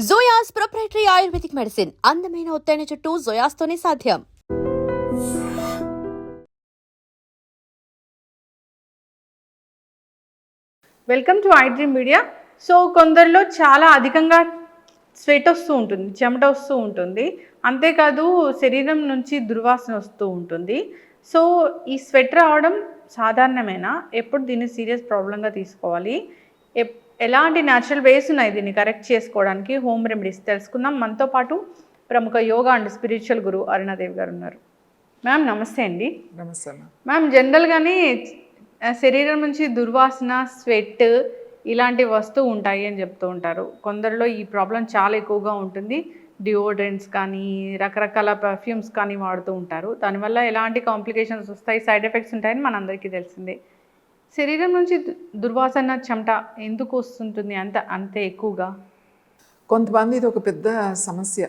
జోయాస్ proprietary ayurvedic medicine అందమైన ఒత్తైన చుట్టూ జోయాస్తోనే సాధ్యం. Welcome to I dream media so కొందరిలో చాలా అధికంగా స్వెట్ వస్తూ ఉంటుంది చెమట వస్తూ ఉంటుంది. అంతేకాదు శరీరం నుంచి దుర్వాసన వస్తూ ఉంటుంది. సో ఈ స్వెట్ రావడం సాధారణమేనా? ఎప్పుడు దీన్ని సీరియస్ ప్రాబ్లంగా తీసుకోవాలి? ఎప్- ఎలాంటి న్యాచురల్ వేస్ ఉన్నాయి దీన్ని కరెక్ట్ చేసుకోవడానికి? హోమ్ రెమెడీస్ తెలుసుకుందాం. మనతో పాటు ప్రముఖ yoga and spiritual guru Arunadevi garu ఉన్నారు. మ్యామ్ నమస్తే అండి. నమస్తే మ్యామ్ జనరల్గానే శరీరం నుంచి దుర్వాసన స్వెట్ ఇలాంటివి వస్తూ ఉంటాయి అని చెప్తూ ఉంటారు. కొందరిలో ఈ ప్రాబ్లం చాలా ఎక్కువగా ఉంటుంది. డియోడ్రెంట్స్ కానీ రకరకాల పర్ఫ్యూమ్స్ కానీ వాడుతూ ఉంటారు. దానివల్ల ఎలాంటి కాంప్లికేషన్స్ వస్తాయి? సైడ్ ఎఫెక్ట్స్ ఉంటాయని మనందరికీ తెలిసిందే. శరీరం నుంచి దుర్వాసన చెమట ఎందుకు వస్తుంటుంది? అంత అంత ఎక్కువగా? కొంతమంది ఇది ఒక పెద్ద సమస్య.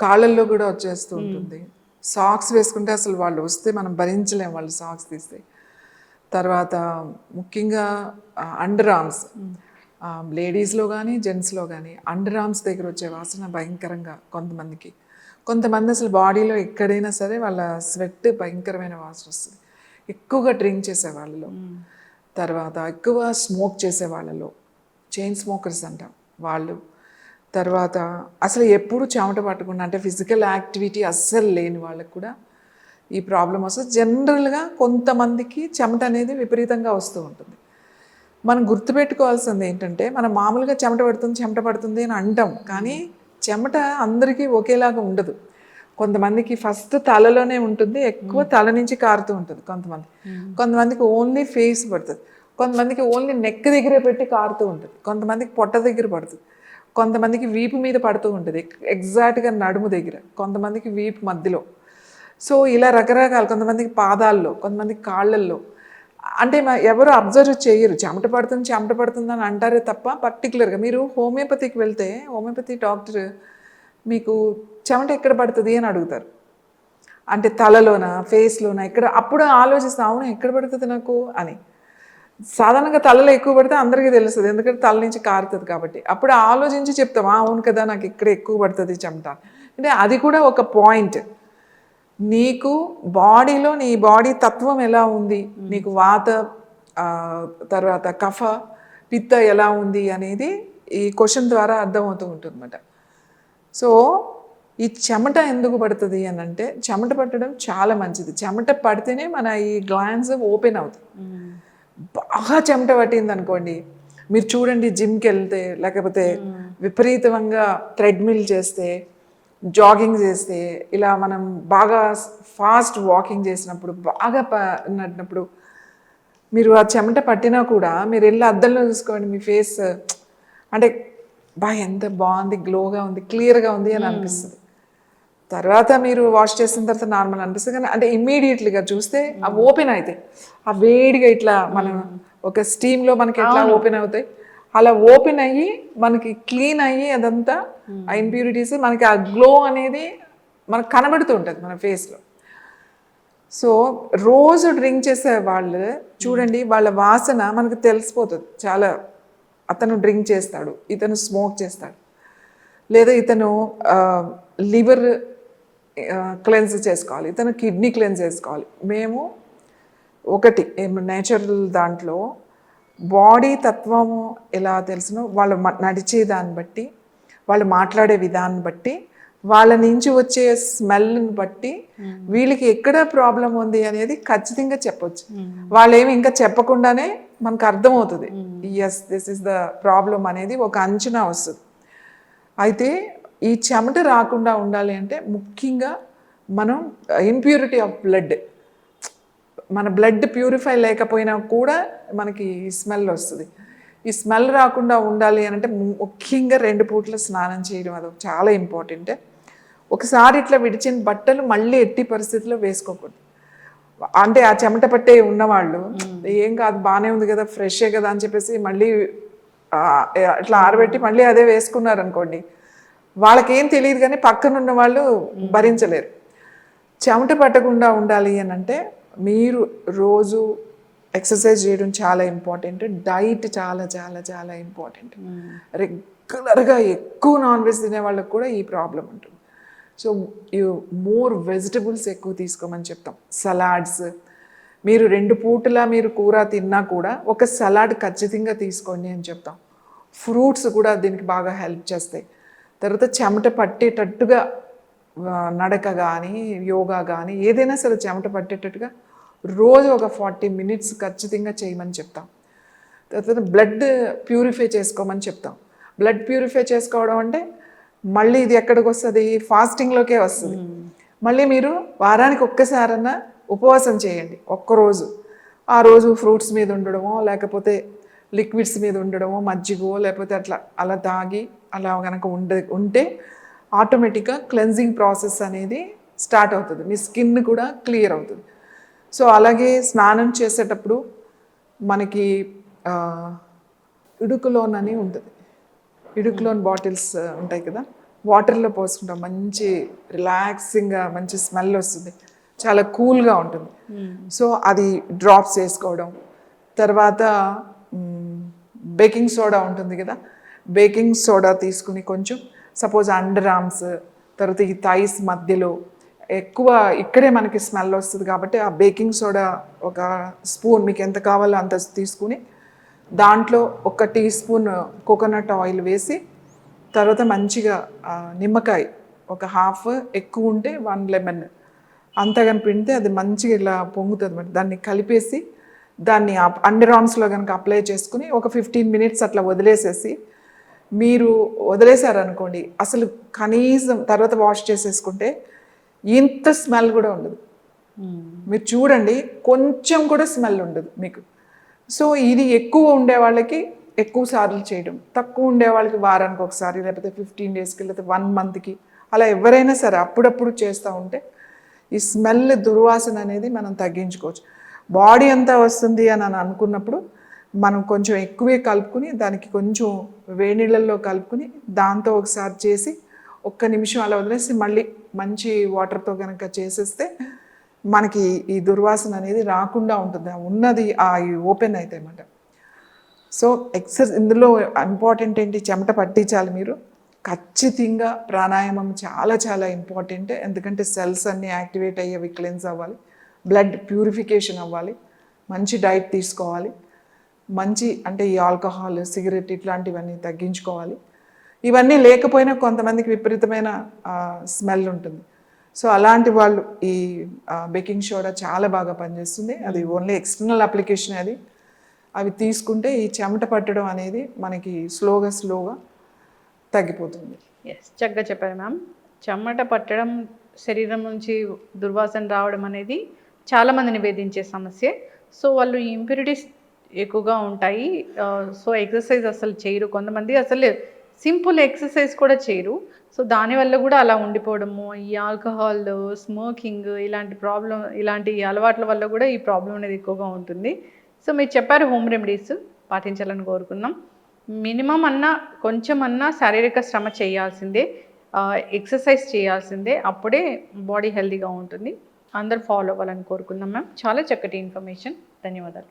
కాళ్ళల్లో కూడా వచ్చేస్తూ ఉంటుంది. సాక్స్ వేసుకుంటే అసలు వాళ్ళు వస్తే మనం భరించలేం వాళ్ళు సాక్స్ తీస్తే. తర్వాత ముఖ్యంగా అండర్ ఆర్మ్స్. లేడీస్లో కానీ జెంట్స్లో కానీ అండర్ ఆర్మ్స్ దగ్గర వచ్చే వాసన భయంకరంగా కొంతమందికి. కొంతమంది అసలు బాడీలో ఎక్కడైనా సరే వాళ్ళ స్వెట్ భయంకరమైన వాసన వస్తుంది. ఎక్కువగా డ్రింక్ చేసే వాళ్ళలో తర్వాత ఎక్కువ స్మోక్ చేసే వాళ్ళలో చైన్ స్మోకర్స్ అంటాం వాళ్ళు. తర్వాత అసలు ఎప్పుడు చెమట పట్టకుండా అంటే ఫిజికల్ యాక్టివిటీ అస్సలు లేని వాళ్ళకి కూడా ఈ ప్రాబ్లం వస్తుంది. జనరల్గా కొంతమందికి చెమట అనేది విపరీతంగా వస్తూ ఉంటుంది. మనం గుర్తుపెట్టుకోవాల్సింది ఏంటంటే మనం మామూలుగా చెమట పడుతుంది చెమట పడుతుంది అని అంటాం. కానీ చెమట అందరికీ ఒకేలాగా ఉండదు. కొంతమందికి ఫస్ట్ తలలోనే ఉంటుంది ఎక్కువ తల నుంచి కారుతూ ఉంటుంది కొంతమంది. కొంతమందికి ఓన్లీ ఫేస్ పడుతుంది. కొంతమందికి ఓన్లీ నెక్ దగ్గరే పెట్టి కారుతూ ఉంటుంది. కొంతమందికి పొట్ట దగ్గర పడుతుంది. కొంతమందికి వీపు మీద పడుతూ ఉంటుంది. ఎగ్జాక్ట్గా నడుము దగ్గర. కొంతమందికి వీపు మధ్యలో. సో ఇలా రకరకాల కొంతమందికి పాదాల్లో కొంతమందికి కాళ్ళల్లో. అంటే ఎవరు అబ్జర్వ్ చేయరు. చెమట పడుతుంది చెమట పడుతుంది అని అంటారే తప్ప పర్టికులర్గా మీరు హోమియోపతికి వెళ్తే హోమియోపతి డాక్టర్ మీకు చెమట ఎక్కడ పడుతుంది అని అడుగుతారు. అంటే తలలోన ఫేస్లోన ఎక్కడ అప్పుడు ఆలోచిస్తాం అవును ఎక్కడ పడుతుంది నాకు అని. సాధారణంగా తలలో ఎక్కువ పడితే అందరికీ తెలుస్తుంది ఎందుకంటే తల నుంచి కారుతుంది కాబట్టి. అప్పుడు ఆలోచించి చెప్తాం "ఆ, అవును కదా నాకు ఇక్కడ ఎక్కువ పడుతుంది చెమట. అంటే అది కూడా ఒక పాయింట్. నీకు బాడీలో నీ బాడీ తత్వం ఎలా ఉంది? నీకు వాత తర్వాత కఫ పిత్త ఎలా ఉంది అనేది ఈ క్వశ్చన్ ద్వారా అర్థమవుతూ ఉంటుంది సో ఈ చెమట ఎందుకు పడుతుంది అని అంటే చెమట పట్టడం చాలా మంచిది. చెమట పడితేనే మన ఈ గ్లాన్స్ ఓపెన్ అవుతుంది బాగా చెమట పట్టింది అనుకోండి మీరు చూడండి జిమ్కి వెళ్తే లేకపోతే విపరీతంగా థ్రెడ్మిల్ చేస్తే జాగింగ్ చేస్తే ఇలా మనం బాగా ఫాస్ట్ వాకింగ్ చేసినప్పుడు బాగా ప నడినప్పుడు మీరు ఆ చెమట పట్టినా కూడా మీరు వెళ్ళి అద్దంలో చూసుకోండి మీ ఫేస్. అంటే బా ఎంత బాగుంది గ్లోగా ఉంది క్లియర్గా ఉంది అని అనిపిస్తుంది. తర్వాత మీరు వాష్ చేసిన తర్వాత నార్మల్ అనిపిస్తుంది. కానీ అంటే ఇమ్మీడియట్లీగా చూస్తే అవి ఓపెన్ అవుతాయి ఆ వేడిగా ఇట్లా మనం ఒక స్టీమ్లో మనకి ఎట్లా ఓపెన్ అవుతాయి. అలా ఓపెన్ అయ్యి మనకి క్లీన్ అయ్యి అదంతా ఆ ఇంప్యూరిటీస్ మనకి ఆ గ్లో అనేది మనకు కనబడుతూ ఉంటుంది మన ఫేస్లో. సో రోజు డ్రింక్ చేసే వాళ్ళు చూడండి వాళ్ళ వాసన మనకు తెలిసిపోతుంది. చాలా అతను డ్రింక్ చేస్తాడు ఇతను స్మోక్ చేస్తాడు. లేదా ఇతను లివర్ క్లెన్స్ చేసుకోవాలి ఇతను కిడ్నీ క్లెన్స్ చేసుకోవాలి. మేము ఒకటి నేచురల్ దాంట్లో బాడీ తత్వము ఎలా తెలుసునో వాళ్ళు నడిచే దాన్ని బట్టి వాళ్ళు మాట్లాడే విధానం బట్టి వాళ్ళ నుంచి వచ్చే స్మెల్ని బట్టి వీళ్ళకి ఎక్కడ ప్రాబ్లం ఉంది అనేది ఖచ్చితంగా చెప్పొచ్చు. వాళ్ళు ఏమి ఇంకా చెప్పకుండానే మనకు అర్థమవుతుంది. Yes this is the problem అనేది ఒక అంచనా వస్తుంది. అయితే ఈ చెమట రాకుండా ఉండాలి అంటే ముఖ్యంగా మనం ఇంప్యూరిటీ ఆఫ్ బ్లడ్ మన బ్లడ్ ప్యూరిఫై లేకపోయినా కూడా మనకి స్మెల్ వస్తుంది. ఈ స్మెల్ రాకుండా ఉండాలి అని అంటే ముఖ్యంగా రెండు పూట్ల స్నానం చేయడం అది చాలా ఇంపార్టెంట్ ఒకసారి ఇట్లా విడిచిన బట్టలు మళ్ళీ ఎట్టి పరిస్థితిలో వేసుకోకూడదు. అంటే ఆ చెమట పట్టే ఉన్నవాళ్ళు ఏం కాదు బాగానే ఉంది కదా ఫ్రెషే కదా అని చెప్పేసి మళ్ళీ ఆ, ఇట్లా ఆరబెట్టి మళ్ళీ అదే వేసుకున్నారు అనుకోండి వాళ్ళకేం తెలియదు కానీ పక్కన ఉన్న వాళ్ళు భరించలేరు. చెమట పట్టకుండా ఉండాలి అని అంటే మీరు రోజు ఎక్సర్సైజ్ చేయడం చాలా ఇంపార్టెంట్ డైట్ చాలా చాలా చాలా ఇంపార్టెంట్. రెగ్యులర్ రెగ్యులర్గా ఎక్కువ నాన్ వెజ్ తినే వాళ్ళకి కూడా ఈ ప్రాబ్లం ఉంటుంది. సో మోర్ వెజిటబుల్స్ ఎక్కువ తీసుకోమని చెప్తాం. సలాడ్స్ మీరు రెండు పూటలా మీరు కూర తిన్నా కూడా ఒక సలాడ్ ఖచ్చితంగా తీసుకోండి అని చెప్తాం. ఫ్రూట్స్ కూడా దీనికి బాగా హెల్ప్ చేస్తాయి. తర్వాత చెమట పట్టేటట్టుగా నడక కానీ యోగా కానీ ఏదైనా సరే చెమట పట్టేటట్టుగా రోజు ఒక ఫార్టీ మినిట్స్ ఖచ్చితంగా చేయమని చెప్తాం. తర్వాత బ్లడ్ ప్యూరిఫై చేసుకోమని చెప్తాం. బ్లడ్ ప్యూరిఫై చేసుకోవడం అంటే మళ్ళీ ఇది ఎక్కడికి వస్తుంది? ఫాస్టింగ్లోకే వస్తుంది. మళ్ళీ మీరు వారానికి ఒక్కసారన్నా ఉపవాసం చేయండి ఒక్కరోజు. ఆ రోజు ఫ్రూట్స్ మీద ఉండడమో లేకపోతే లిక్విడ్స్ మీద ఉండడమో మజ్జిగో లేకపోతే అట్లా అలా తాగి అలా కనుక ఉండ ఉంటే ఆటోమేటిక్గా క్లెన్జింగ్ ప్రాసెస్ అనేది స్టార్ట్ అవుతుంది. మీ స్కిన్ కూడా క్లియర్ అవుతుంది. సో అలాగే స్నానం చేసేటప్పుడు మనకి ఆ, ఇడుకులోన్ అని ఉంటుంది. ఇడుకులోన్ బాటిల్స్ ఉంటాయి కదా? వాటర్లో పోసుకుంటాం. మంచి రిలాక్సింగ్గా మంచి స్మెల్ వస్తుంది. చాలా కూల్గా ఉంటుంది. సో అది డ్రాప్స్ వేసుకోవడం తర్వాత బేకింగ్ సోడా ఉంటుంది కదా? బేకింగ్ సోడా తీసుకుని కొంచెం సపోజ్ అండర్ ఆర్మ్స్ తర్వాత ఈ థైస్ మధ్యలో ఎక్కువ ఇక్కడే మనకి స్మెల్ వస్తుంది కాబట్టి ఆ బేకింగ్ సోడా ఒక స్పూన్ మీకు ఎంత కావాలో అంత తీసుకుని దాంట్లో ఒక టీ స్పూన్ కోకోనట్ ఆయిల్ వేసి తర్వాత మంచిగా నిమ్మకాయ ఒక హాఫ్ ఎక్కువ ఉంటే వన్ లెమన్. అంతగాని పిండితే అది మంచిగా ఇలా పొంగుతుంది మరి దాన్ని కలిపేసి దాన్ని అండర్ ఆర్మ్స్లో కనుక అప్లై చేసుకుని ఒక ఫిఫ్టీన్ మినిట్స్ అట్లా వదిలేసేసి మీరు వదిలేశారనుకోండి అసలు కనీసం తర్వాత వాష్ చేసేసుకుంటే ఇంత స్మెల్ కూడా ఉండదు. మీరు చూడండి కొంచెం కూడా స్మెల్ ఉండదు మీకు. సో ఇది ఎక్కువ ఉండే వాళ్ళకి ఎక్కువ సార్లు చేయడం. తక్కువ ఉండే వాళ్ళకి వారానికి ఒకసారి లేకపోతే ఫిఫ్టీన్ డేస్కి లేకపోతే వన్ మంత్కి అలా ఎవరైనా సరే అప్పుడప్పుడు చేస్తూ ఉంటే ఈ స్మెల్ దుర్వాసన అనేది మనం తగ్గించుకోవచ్చు. బాడీ అంతా వస్తుంది అని అని అనుకున్నప్పుడు మనం కొంచెం ఎక్కువే కలుపుకుని దానికి కొంచెం వేడి కలుపుకుని దాంతో ఒకసారి చేసి ఒక్క నిమిషం అలా వదిలేసి మళ్ళీ మంచి వాటర్తో కనుక చేసేస్తే మనకి ఈ దుర్వాసన అనేది రాకుండా ఉంటుంది. ఉన్నది ఆ ఓపెన్ అయితే అన్నమాట. సో ఎక్సర్సైజ్ ఇందులో ఇంపార్టెంట్ ఏంటి? చెమట పట్టించాలి మీరు. ఖచ్చితంగా ప్రాణాయామం చాలా చాలా ఇంపార్టెంట్. ఎందుకంటే సెల్స్ అన్నీ యాక్టివేట్ అయ్యేవి క్లెన్స్ అవ్వాలి. బ్లడ్ ప్యూరిఫికేషన్ అవ్వాలి. మంచి డైట్ తీసుకోవాలి. మంచి అంటే ఈ ఆల్కహాల్ సిగరెట్ ఇట్లాంటివన్నీ తగ్గించుకోవాలి. ఇవన్నీ లేకపోయినా కొంతమందికి విపరీతమైన స్మెల్ ఉంటుంది. సో అలాంటి వాళ్ళు ఈ బేకింగ్ సోడా చాలా బాగా పనిచేస్తుంది. అది ఓన్లీ ఎక్స్టర్నల్ అప్లికేషన్ అది. అవి తీసుకుంటే ఈ చెమట పట్టడం అనేది మనకి స్లోగా స్లోగా తగ్గిపోతుంది. ఎస్ చక్కగా చెప్పారు మ్యామ్. చెమట పట్టడం శరీరం నుంచి దుర్వాసన రావడం అనేది చాలామందిని వేధించే సమస్య. సో వాళ్ళు ఇంప్యూరిటీస్ ఎక్కువగా ఉంటాయి. సో ఎక్సర్సైజ్ అసలు చేయరు. కొంతమంది అసలు సింపుల్ ఎక్సర్సైజ్ కూడా చేయరు. సో దానివల్ల కూడా అలా ఉండిపోవడము ఈ ఆల్కహాల్ స్మోకింగ్ ఇలాంటి ప్రాబ్లం ఇలాంటి అలవాట్ల వల్ల కూడా ఈ ప్రాబ్లం అనేది ఎక్కువగా ఉంటుంది. సో మీరు చెప్పారు హోమ్ రెమెడీస్ పాటించాలని కోరుకుందాం మినిమం అన్నా కొంచెం అన్నా శారీరక శ్రమ చేయాల్సిందే. ఎక్సర్సైజ్ చేయాల్సిందే. అప్పుడే బాడీ హెల్తీగా ఉంటుంది. అందరూ ఫాలో అవ్వాలని కోరుకుందాం మ్యామ్ చాలా చక్కటి ఇన్ఫర్మేషన్ ధన్యవాదాలు.